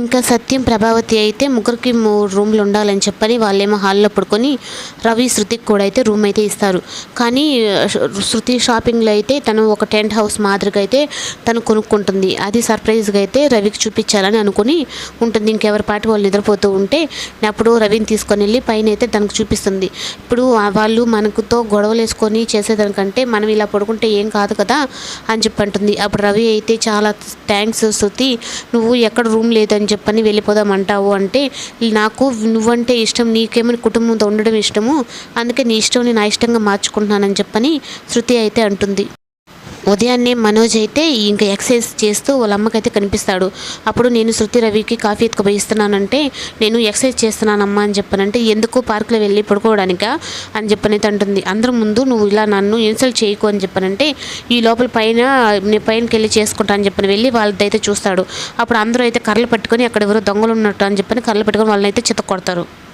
ఇంకా సత్యం ప్రభావతి అయితే ముగ్గురికి మూడు రూమ్లు ఉండాలని చెప్పని వాళ్ళేమో హాల్లో పడుకొని రవి శృతికి కూడా అయితే రూమ్ అయితే ఇస్తారు. కానీ శృతి షాపింగ్లో అయితే తను ఒక టెంట్ హౌస్ మాదిరిగా అయితే తను కొనుక్కుంటుంది. అది సర్ప్రైజ్గా అయితే రవికి చూపించాలని అనుకుని ఉంటుంది. ఇంకెవరి పాటి వాళ్ళు నిద్రపోతూ ఉంటే అప్పుడు రవిని తీసుకొని వెళ్ళి పైన అయితే తనకు చూపిస్తుంది. ఇప్పుడు వాళ్ళు మనకుతో గొడవలు వేసుకొని చేసేదానికంటే మనం ఇలా పడుకుంటే ఏం కాదు కదా అని చెప్పి అంటుంది. అప్పుడు రవి అయితే చాలా థ్యాంక్స్ శృతి నువ్వు ఎక్కడ రూమ్ లేదని చెప్పని వెళ్ళిపోదాం అంటావు అంటే నాకు నువ్వంటే ఇష్టం నీకేమైనా కుటుంబంతో ఉండడం ఇష్టము అందుకే నీ ఇష్టం నా ఇష్టంగా మార్చుకుంటున్నానని చెప్పని శృతి అయితే అంటుంది. ఉదయాన్నే మనోజ్ అయితే ఇంకా ఎక్సర్సైజ్ చేస్తూ వాళ్ళ అమ్మకైతే కనిపిస్తాడు. అప్పుడు నేను శృతి రవికి కాఫీ ఎత్తుకుపోయిస్తున్నానంటే నేను ఎక్సర్సైజ్ చేస్తున్నానమ్మా అని చెప్పనంటే ఎందుకు పార్కులో వెళ్ళి పడుకోవడానికా? అని చెప్పనైతే అంటుంది. అందరి ముందు నువ్వు ఇలా నన్ను ఇన్సల్ట్ చేయకు అని చెప్పనంటే ఈ లోపల పైన నేను పైనకి వెళ్ళి చేసుకుంటా అని చెప్పని వెళ్ళి వాళ్ళదైతే చూస్తాడు. అప్పుడు అందరూ అయితే కర్రలు పట్టుకొని అక్కడ ఎవరో దొంగలు ఉన్నట్టు అని చెప్పని కర్రలు పట్టుకొని వాళ్ళని అయితే చిత్త కొడతారు